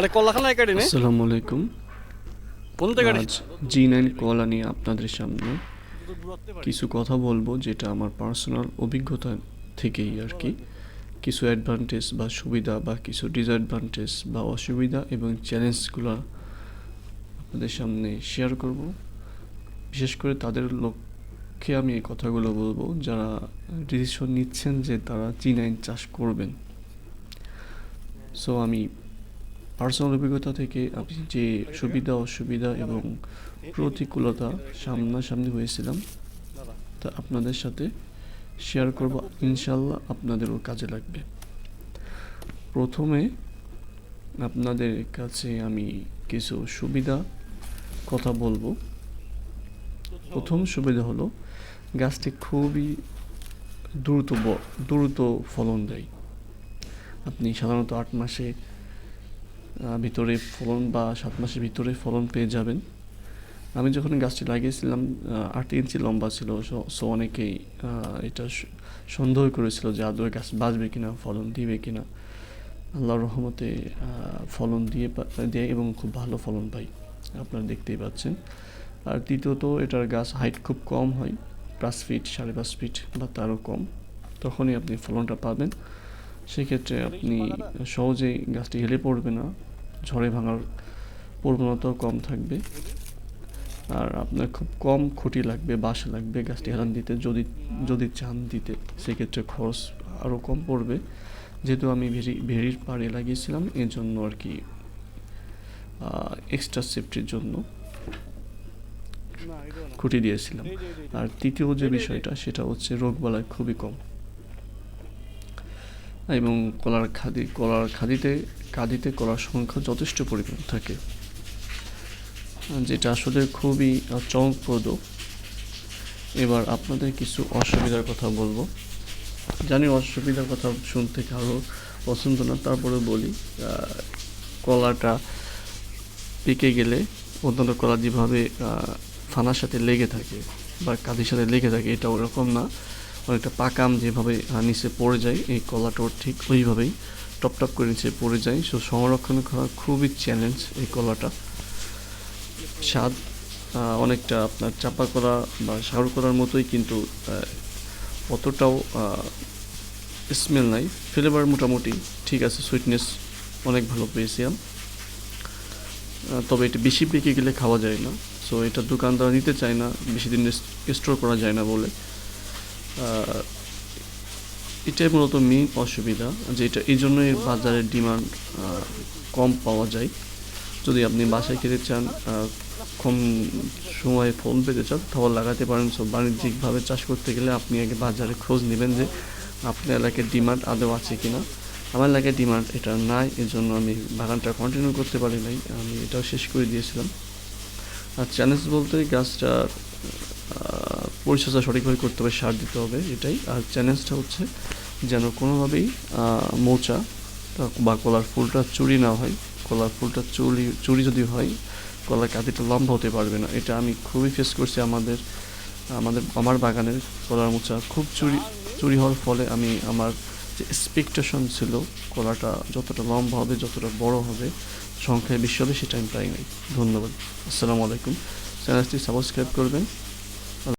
আরে কলাখানা একাডি নে আসসালামু আলাইকুম। থেকে আজ জি নাইন কলা নিয়ে আপনাদের সামনে। কিছু কথা বলব যেটা আমার পার্সোনাল অভিজ্ঞতা থেকেই আর কি। কিছু অ্যাডভান্টেজ বা সুবিধা বা কিছু ডিসঅ্যাডভান্টেজ বা অসুবিধা এবং চ্যালেঞ্জগুলো আপনাদের সামনে শেয়ার করব। বিশেষ করে তাদের লক্ষ্যে আমি এই কথাগুলো বলব। যারা ডিসিশন নিচ্ছেন যে তারা জি নাইন চাষ করবেন। সো আমি পার্সোনাল অভিজ্ঞতা থেকে আমি যে সুবিধা, অসুবিধা এবং প্রতিকূলতা সামনাসামনি হয়েছিলাম, তা আপনাদের সাথে শেয়ার করব। ইনশাল্লাহ আপনাদেরও কাজে লাগবে। প্রথমে আপনাদের কাছে আমি কিছু সুবিধা কথা বলব। প্রথম সুবিধা হলো, গাছটি খুবই দ্রুত দ্রুত ফলন দেয়। আপনি সাধারণত আট মাসে ভিতরে ফলন বা সাত মাসের ভিতরে ফলন পেয়ে যাবেন। আমি যখন গাছটি লাগিয়েছিলাম আট ইঞ্চি লম্বা ছিল, সো- অনেকেই এটা সন্দেহ করেছিল যে আদৌ গাছ বাঁচবে কিনা, ফলন দিবে কিনা। আল্লাহর রহমতে ফলন দিয়ে দেয় এবং খুব ভালো ফলন পাই, আপনারা দেখতেই পাচ্ছেন। আর দ্বিতীয়ত, এটার গাছ হাইট খুব কম হয়, পাঁচ ফিট সাড়ে পাঁচ ফিট বা তারও কম। তখনই আপনি ফলনটা পাবেন। সেক্ষেত্রে আপনি সহজেই গাছটি হেলে পড়বে না ঝড়ে ভাঙার প্রবণতাও কম থাকবে। আর আপনার খুব কম খুঁটি লাগবে বাঁশ লাগবে গাছটি হেলান দিতে যদি যদি চান দিতে সেক্ষেত্রে খরচ আরও কম পড়বে। যেহেতু আমি ভেরি ভেরির পাড়ে লাগিয়েছিলাম এর জন্য আর কি এক্সট্রা সেফটির জন্য খুঁটি দিয়েছিলাম। আর তৃতীয় যে বিষয়টা সেটা হচ্ছে রোগবালাই খুবই কম। এবং কলার খাদি, কলার খাদিতে কাদিতে কলার সংখ্যা যথেষ্ট পরিমাণ থাকে। যেটা আসলে খুবই চমকপ্রদ। এবার আপনাদের কিছু অসুবিধার কথা বলব। জানি অসুবিধার কথা শুনতে কারও পছন্দ না, তারপরে বলি কলাটা পেকে গেলে অন্যান্য কলা যেভাবে থানার সাথে লেগে থাকে বা কাঁদির সাথে লেগে থাকে, এটা ওরকম না। অনেকটা পাকাম যেভাবে নিচে পড়ে যায়, এই কলাটাও ঠিক ওইভাবেই টপ টপ করে নিচে পড়ে যায়। সো সংরক্ষণ করা খুবই চ্যালেঞ্জ এই কলাটা। স্বাদ অনেকটা আপনার চাপা কলা বা সাগর কলার মতোই কিন্তু অতটাও স্মেল নাই। ফ্লেভার মোটামুটি ঠিক আছে সুইটনেস অনেক ভালো পেয়েছি তবে এটা বেশি পেকে গেলে খাওয়া যায় না। সো এটা দোকানদার নিতে চায় না, বেশি দিন স্টোর করা যায় না বলে। এটাই মূলত মেইন অসুবিধা যে এটা এই জন্যই বাজারের ডিমান্ড কম পাওয়া যায়। যদি আপনি বাসায় খেতে চান কম সময়ে ফোন পেতে চান তাহলে লাগাতে পারেন। সব বাণিজ্যিকভাবে চাষ করতে গেলে আপনি আগে বাজারে খোঁজ নেবেন যে আপনার এলাকায় ডিমান্ড আদৌ আছে কিনা। আমার এলাকায় ডিমান্ড এটা নাই এর জন্য আমি বাগানটা কন্টিনিউ করতে পারি নাই। আমি এটাও শেষ করে দিয়েছিলাম। আর চ্যালেঞ্জ বলতে গাছটার আহ, পরিচর্যা সঠিকভাবে করতে হবে, সার দিতে হবে, এটাই। আর চ্যালেঞ্জটা হচ্ছে যেন কোনোভাবেই মোচা বা কলার ফুলটা চুরি না হয়। কলার ফুলটা চুরি চুরি যদি হয়, কলার কাঁদিটা লম্বা হতে পারবে না। এটা আমি খুবই ফেস করছি আমাদের আমাদের, আমার বাগানের কলার মোচা খুব চুরি চুরি হওয়ার ফলে আমি আমার যে এক্সপেকটেশন ছিল কলাটা যতটা লম্বা হবে, যতটা বড় হবে, সংখ্যায় বেশি হবে সেটা আমি পাই নাই। ধন্যবাদ। আসসালামু আলাইকুম। চ্যানেলটি সাবস্ক্রাইব করবেন।